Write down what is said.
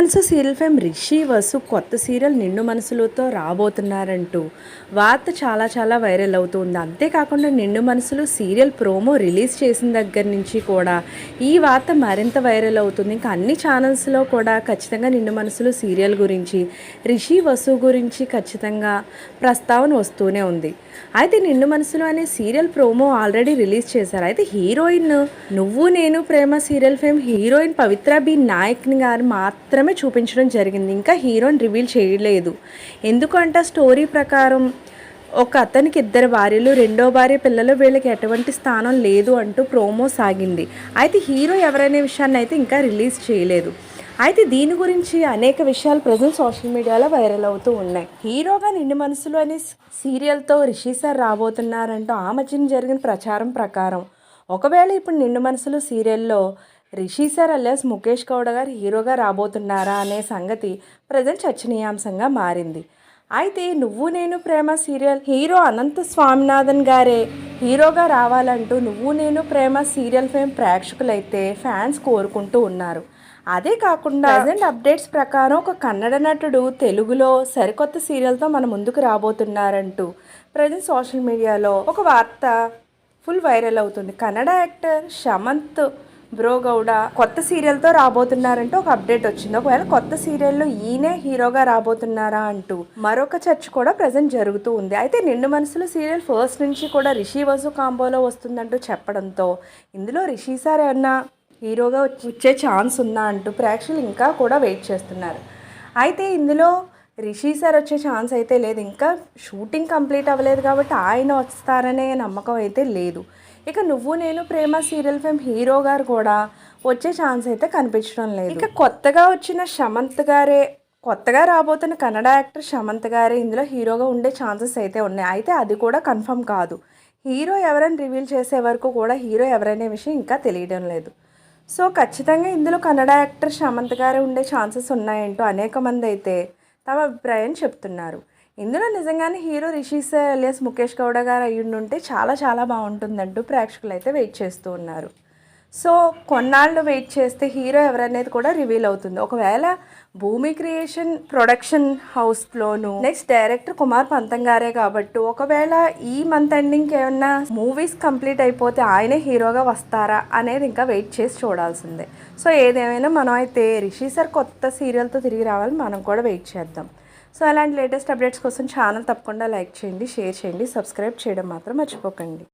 మనసు serial fame Rishi Vasu కొత్త serial నిండు మనసులతో రాబోతున్నారంటూ వార్త చాలా చాలా వైరల్ అవుతుంది. అంతేకాకుండా నిండు మనసులు సీరియల్ ప్రోమో రిలీజ్ చేసిన దగ్గర నుంచి కూడా ఈ వార్త మరింత వైరల్ అవుతుంది. ఇంకా అన్ని ఛానల్స్లో కూడా ఖచ్చితంగా నిండు మనసులు సీరియల్ గురించి రిషి వసు గురించి ఖచ్చితంగా ప్రస్తావన వస్తూనే ఉంది. అయితే నిండు మనసులు అనే సీరియల్ ప్రోమో ఆల్రెడీ రిలీజ్ చేశారు. అయితే heroine Nuvvu Nenu Prema serial fame heroine Pavitra B నాయక్ని గారు మాత్రమే చూపించడం జరిగింది. ఇంకా హీరోని రివీల్ చేయలేదు. ఎందుకంటే స్టోరీ ప్రకారం ఒక అతనికి ఇద్దరు భార్యలు రెండో భార్య పిల్లలు వీళ్ళకి ఎటువంటి స్థానం లేదు అంటూ ప్రోమో సాగింది. అయితే హీరో ఎవరనే విషయాన్ని అయితే ఇంకా రిలీజ్ చేయలేదు. అయితే దీని గురించి అనేక విషయాలు ప్రజెంట్ సోషల్ మీడియాలో వైరల్ అవుతూ ఉన్నాయి. హీరోగా నిండు మనసులు అనే సీరియల్తో రిషి సార్ రాబోతున్నారంటూ ఆ మధ్యన జరిగిన ప్రచారం ప్రకారం. ఒకవేళ ఇప్పుడు నిండు మనసులు సీరియల్లో రిషి సార్ అల్లెస్ ముఖేష్ గౌడ గారు హీరోగా రాబోతున్నారా అనే సంగతి ప్రజెంట్ చర్చనీయాంశంగా మారింది. అయితే నువ్వు నేను ప్రేమ సీరియల్ హీరో అనంత స్వామినాథన్ గారే హీరోగా రావాలంటూ నువ్వు నేను ప్రేమ సీరియల్ ఫేమ్ ప్రేక్షకులైతే ఫ్యాన్స్ కోరుకుంటూ ఉన్నారు. అదే కాకుండా ప్రజెంట్ అప్డేట్స్ ప్రకారం ఒక కన్నడ నటుడు తెలుగులో సరికొత్త సీరియల్తో మన ముందుకు రాబోతున్నారంటూ ప్రజెంట్ సోషల్ మీడియాలో ఒక వార్త ఫుల్ వైరల్ అవుతుంది. కన్నడ యాక్టర్ బ్రో గౌడ కొత్త సీరియల్తో రాబోతున్నారంటూ ఒక అప్డేట్ వచ్చింది. ఒకవేళ కొత్త సీరియల్లో ఈయనే హీరోగా రాబోతున్నారా అంటూ మరొక చర్చ కూడా ప్రజెంట్ జరుగుతూ ఉంది. అయితే నిండు మనసులు సీరియల్ ఫస్ట్ నుంచి కూడా రిషి వసు కాంబోలో వస్తుందంటూ చెప్పడంతో ఇందులో రిషి సార్ ఏమన్నా హీరోగా వచ్చే ఛాన్స్ ఉందా అంటూ ప్రేక్షకులు ఇంకా కూడా వెయిట్ చేస్తున్నారు. అయితే ఇందులో రిషి సార్ వచ్చే ఛాన్స్ అయితే లేదు. ఇంకా షూటింగ్ కంప్లీట్ అవ్వలేదు కాబట్టి ఆయన వస్తారనే నమ్మకం అయితే లేదు. ఇక నువ్వు Nenu Prema serial fame hero గారు కూడా వచ్చే ఛాన్స్ అయితే కనిపించడం లేదు. ఇక కొత్తగా వచ్చిన శమంత్ గారే కొత్తగా రాబోతున్న కన్నడ యాక్టర్ శమంత్ గారే ఇందులో హీరోగా ఉండే ఛాన్సెస్ అయితే ఉన్నాయి. అయితే అది కూడా కన్ఫర్మ్ కాదు. హీరో ఎవరైనా రివీల్ చేసే వరకు కూడా హీరో ఎవరనే విషయం ఇంకా తెలియడం లేదు. సో ఖచ్చితంగా ఇందులో కన్నడ యాక్టర్ శమంత్ గారే ఉండే ఛాన్సెస్ ఉన్నాయంటూ అనేక మంది అయితే తమ అభిప్రాయం చెప్తున్నారు. ఇందులో నిజంగానే hero Rishi sir alias Mukesh Gowda గారు అయ్యుండుంటే చాలా చాలా బాగుంటుందంటూ ప్రేక్షకులు అయితే వెయిట్ చేస్తూ ఉన్నారు. సో కొన్నాళ్ళు వెయిట్ చేస్తే హీరో ఎవరనేది కూడా రివీల్ అవుతుంది. ఒకవేళ భూమి క్రియేషన్ ప్రొడక్షన్ హౌస్లోను నెక్స్ట్ డైరెక్టర్ కుమార్ పంతం గారే కాబట్టి ఒకవేళ ఈ మంత్ ఎండింగ్కి ఏమన్నా మూవీస్ కంప్లీట్ అయిపోతే ఆయనే హీరోగా వస్తారా అనేది ఇంకా వెయిట్ చేసి చూడాల్సిందే. సో ఏదేమైనా మనం అయితే రిషి సార్ కొత్త సీరియల్తో తిరిగి రావాలి మనం కూడా వెయిట్ చేద్దాం. సో అలాంటి లేటెస్ట్ అప్డేట్స్ కోసం ఛానల్ తప్పకుండా లైక్ చేయండి షేర్ చేయండి సబ్స్క్రైబ్ చేయడం మాత్రం మర్చిపోకండి.